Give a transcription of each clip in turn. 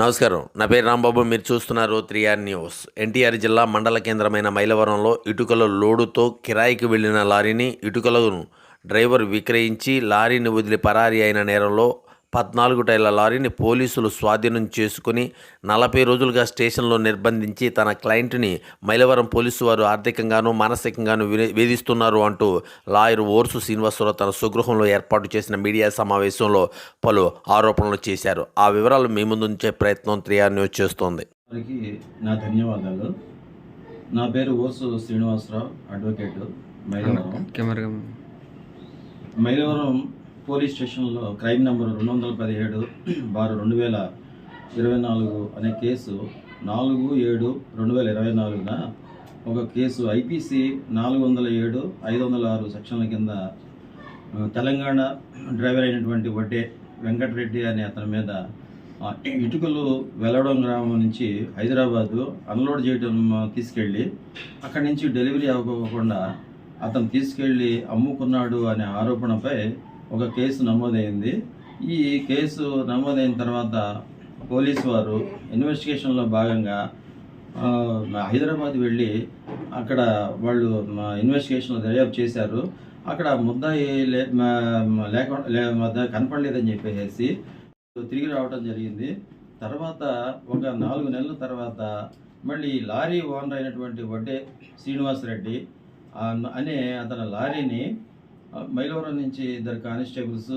నమస్కారం. నా పేరు రాంబాబు. మీరు చూస్తున్నారు త్రీఆర్ న్యూస్. ఎన్టీఆర్ జిల్లా మండల కేంద్రమైన మైలవరంలో ఇటుకల లోడుతో కిరాయికి వెళ్ళిన లారీని ఇటుకలను డ్రైవర్ విక్రయించి లారీని వదిలి పరారీ అయిన నేరంలో పద్నాలుగు టైర్ల లారీని పోలీసులు స్వాధీనం చేసుకుని నలభై రోజులుగా స్టేషన్లో నిర్బంధించి తన క్లయింట్ని మైలవరం పోలీసు వారు ఆర్థికంగాను మానసికంగాను వేధిస్తున్నారు అంటూ లాయర్ ఓర్సు శ్రీనివాసరావు తన స్వగృహంలో ఏర్పాటు చేసిన మీడియా సమావేశంలో పలు ఆరోపణలు చేశారు. ఆ వివరాలు మీ ముందు ఉంచే ప్రయత్నం త్రీ ఆర్ న్యూస్ చేస్తోంది. నా ధన్యవాదాలు. నా పేరు ఓసు శ్రీనివాసరావు అడ్వకేట్ మైలవరం. మైలవరం పోలీస్ స్టేషన్లో క్రైమ్ నెంబర్ రెండు వందల పదిహేడు బారు రెండు వేల ఇరవై నాలుగు అనే కేసు నాలుగు ఏడు రెండు వేల ఇరవై నాలుగున ఒక కేసు ఐపీసీ నాలుగు వందల ఏడు ఐదు వందల ఆరు సెక్షన్ల కింద తెలంగాణ డ్రైవర్ అయినటువంటి వడ్డే వెంకటరెడ్డి అనే అతని మీద ఇటుకలు వెల్లడం గ్రామం నుంచి హైదరాబాదు అన్లోడ్ చేయడం తీసుకెళ్ళి అక్కడి నుంచి డెలివరీ అవ్వకుండా అతను తీసుకెళ్ళి అమ్ముకున్నాడు అనే ఆరోపణపై ఒక కేసు నమోదైంది. ఈ కేసు నమోదైన తర్వాత పోలీసు వారు ఇన్వెస్టిగేషన్లో భాగంగా హైదరాబాద్ వెళ్ళి అక్కడ వాళ్ళు ఇన్వెస్టిగేషన్లో దర్యాప్తు చేశారు. అక్కడ ముద్దాయి లే లేకుండా లే కనపడలేదని చెప్పేసి తిరిగి రావడం జరిగింది. తర్వాత ఒక నాలుగు నెలల తర్వాత మళ్ళీ లారీ ఓనర్ అయినటువంటి వడ్డే శ్రీనివాసరెడ్డి అనే అతని లారీని మైలవరం నుంచి ఇద్దరు కానిస్టేబుల్స్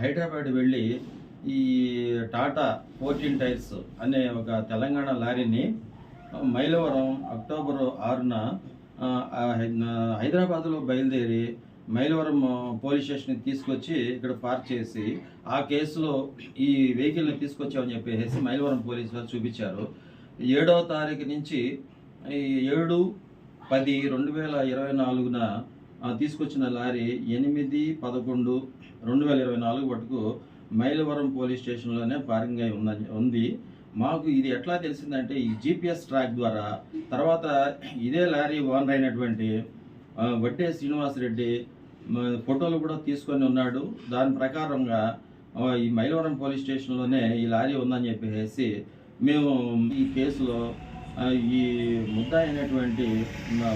హైదరాబాద్ వెళ్ళి ఈ టాటా ఫోర్టీన్ టైర్స్ అనే ఒక తెలంగాణ లారీని మైలవరం అక్టోబర్ ఆరున హైదరాబాద్లో బయలుదేరి మైలవరం పోలీస్ స్టేషన్కి తీసుకొచ్చి ఇక్కడ పార్క్ చేసి ఆ కేసులో ఈ వెహికల్ని తీసుకొచ్చామని చెప్పేసి మైలవరం పోలీసు వారు చూపించారు. ఏడవ తారీఖు నుంచి ఏడు పది రెండు వేల ఇరవై నాలుగున తీసుకొచ్చిన లారీ ఎనిమిది పదకొండు రెండు వేల ఇరవై నాలుగు వరకు మైలవరం పోలీస్ స్టేషన్లోనే పార్కింగ్ అయి ఉందని ఉంది. మాకు ఇది ఎట్లా తెలిసిందంటే ఈ జీపీఎస్ ట్రాక్ ద్వారా తర్వాత ఇదే లారీ ఓనర్ అయినటువంటి వడ్డే శ్రీనివాసరెడ్డి ఫోటోలు కూడా తీసుకొని ఉన్నాడు. దాని ప్రకారంగా ఈ మైలవరం పోలీస్ స్టేషన్లోనే ఈ లారీ ఉందని చెప్పేసి మేము ఈ కేసులో ఈ ముద్ద అయినటువంటి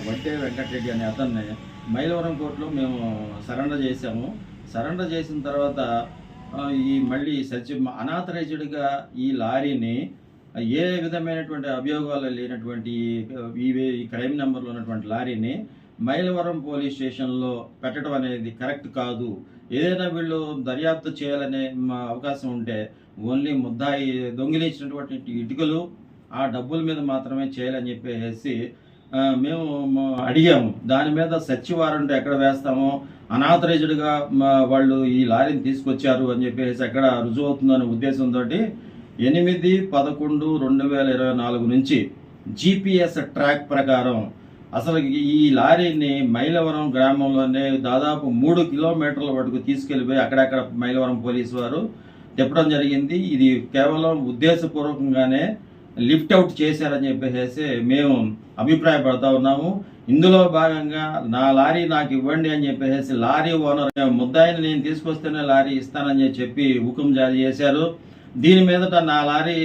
వడ్డే వెంకటరెడ్డి అనే అతన్ని మైలవరం కోర్టులో మేము సరెండర్ చేశాము. సరెండర్ చేసిన తర్వాత ఈ మళ్ళీ సచి అనాథరైజ్డ్గా ఈ లారీని ఏ విధమైనటువంటి అభియోగాలు లేనటువంటి ఈ ఈ క్రైమ్ నెంబర్లో ఉన్నటువంటి లారీని మైలవరం పోలీస్ స్టేషన్లో పెట్టడం అనేది కరెక్ట్ కాదు. ఏదైనా వీళ్ళు దర్యాప్తు చేయాలనే మా అవకాశం ఉంటే ఓన్లీ ముద్దాయి దొంగిలించినటువంటి ఇటుకలు ఆ డబ్బుల మీద మాత్రమే చేయాలని చెప్పేసి మేము అడిగాము. దాని మీద సచివారంటే వారెంట్ ఎక్కడ వేస్తామో అనాథరైజ్డ్గా వాళ్ళు ఈ లారీని తీసుకొచ్చారు అని చెప్పేసి ఎక్కడ రుజువు అవుతుందనే ఉద్దేశంతో ఎనిమిది పదకొండు రెండు వేల ఇరవై నాలుగు నుంచి జీపీఎస్ ట్రాక్ ప్రకారం అసలు ఈ లారీని మైలవరం గ్రామంలోనే దాదాపు మూడు కిలోమీటర్ల వరకు తీసుకెళ్ళిపోయి అక్కడక్కడ మైలవరం పోలీసు వారు తిప్పడం జరిగింది. ఇది కేవలం ఉద్దేశపూర్వకంగానే లిఫ్ట్ అవుట్ చేశారని చెప్పేసి మేము అభిప్రాయపడతా ఉన్నాము. ఇందులో భాగంగా నా లారీ నాకు ఇవ్వండి అని చెప్పేసి లారీ ఓనర్ ముద్దాయిని నేను తీసుకొస్తేనే లారీ ఇస్తానని చెప్పి హుకుం జారీ చేశారు. దీని మీదట నా లారీ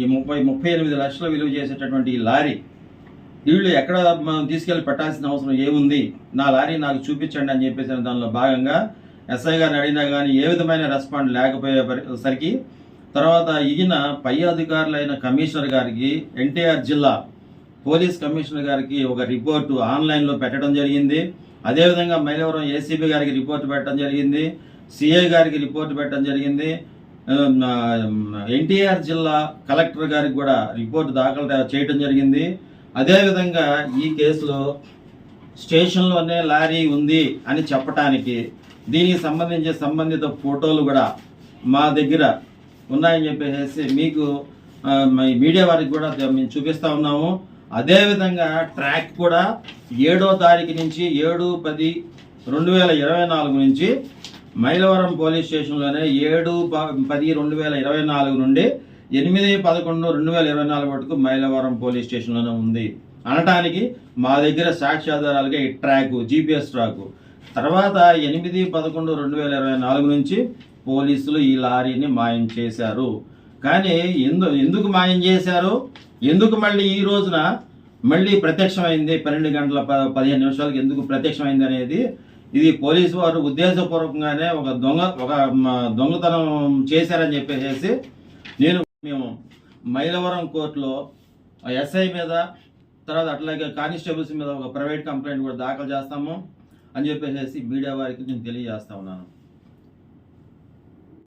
ఈ ముప్పై ముప్పై ఎనిమిది లక్షలు విలువ చేసేటటువంటి ఈ లారీ వీళ్ళు ఎక్కడ మనం తీసుకెళ్ళి పెట్టాల్సిన అవసరం ఏముంది? నా లారీ నాకు చూపించండి అని చెప్పేసి దానిలో భాగంగా ఎస్ఐ గారిని అడిగినా కానీ ఏ విధమైన రెస్పాండ్ లేకపోయేసరికి తర్వాత ఈయన పై అధికారులైన కమిషనర్ గారికి ఎన్టీఆర్ జిల్లా పోలీస్ కమిషనర్ గారికి ఒక రిపోర్టు ఆన్లైన్లో పెట్టడం జరిగింది. అదేవిధంగా మైలవరం ఏసీబీ గారికి రిపోర్ట్ పెట్టడం జరిగింది. సిఐ గారికి రిపోర్ట్ పెట్టడం జరిగింది. ఎన్టీఆర్ జిల్లా కలెక్టర్ గారికి కూడా రిపోర్ట్ దాఖలు చేయడం జరిగింది. అదేవిధంగా ఈ కేసులో స్టేషన్లోనే లారీ ఉంది అని చెప్పటానికి దీనికి సంబంధించి సంబంధిత ఫోటోలు కూడా మా దగ్గర ఉన్నాయని చెప్పేసి మీకు ఆ, మీడియా వారికి కూడా మేము చూపిస్తా ఉన్నాము. అదేవిధంగా ట్రాక్ కూడా ఏడో తారీఖు నుంచి ఏడు పది రెండు వేల ఇరవై నాలుగు నుంచి మైలవరం పోలీస్ స్టేషన్లోనే ఏడు ప- పది రెండు వేల ఇరవై నాలుగు నుండి ఎనిమిది పదకొండు రెండు వేల ఇరవై నాలుగు వరకు మైలవరం పోలీస్ స్టేషన్లోనే ఉంది. అనటానికి మా దగ్గర సాక్ష్యాధారాలుగా ఈ ట్రాక్ జీపీఎస్ ట్రాక్. తర్వాత ఎనిమిది పదకొండు రెండు వేల ఇరవై నాలుగు నుంచి పోలీసులు ఈ లారీని మాయం చేశారు. కానీ ఎందు ఎందుకు మాయం చేశారు? ఎందుకు మళ్ళీ ఈ రోజున మళ్ళీ ప్రత్యక్షమైంది? పన్నెండు గంటల ప పదిహేను నిమిషాలకు ఎందుకు ప్రత్యక్షమైంది అనేది ఇది పోలీసు వారు ఉద్దేశపూర్వకంగానే ఒక దొంగ ఒక దొంగతనం చేశారని చెప్పేసి నేను మేము మైలవరం కోర్టులో ఎస్ఐ మీద తర్వాత అట్లాగే కానిస్టేబుల్స్ మీద ఒక ప్రైవేట్ కంప్లైంట్ కూడా దాఖలు చేస్తాము అని చెప్పేసి మీడియా వారికి నేను తెలియజేస్తా ఉన్నాను.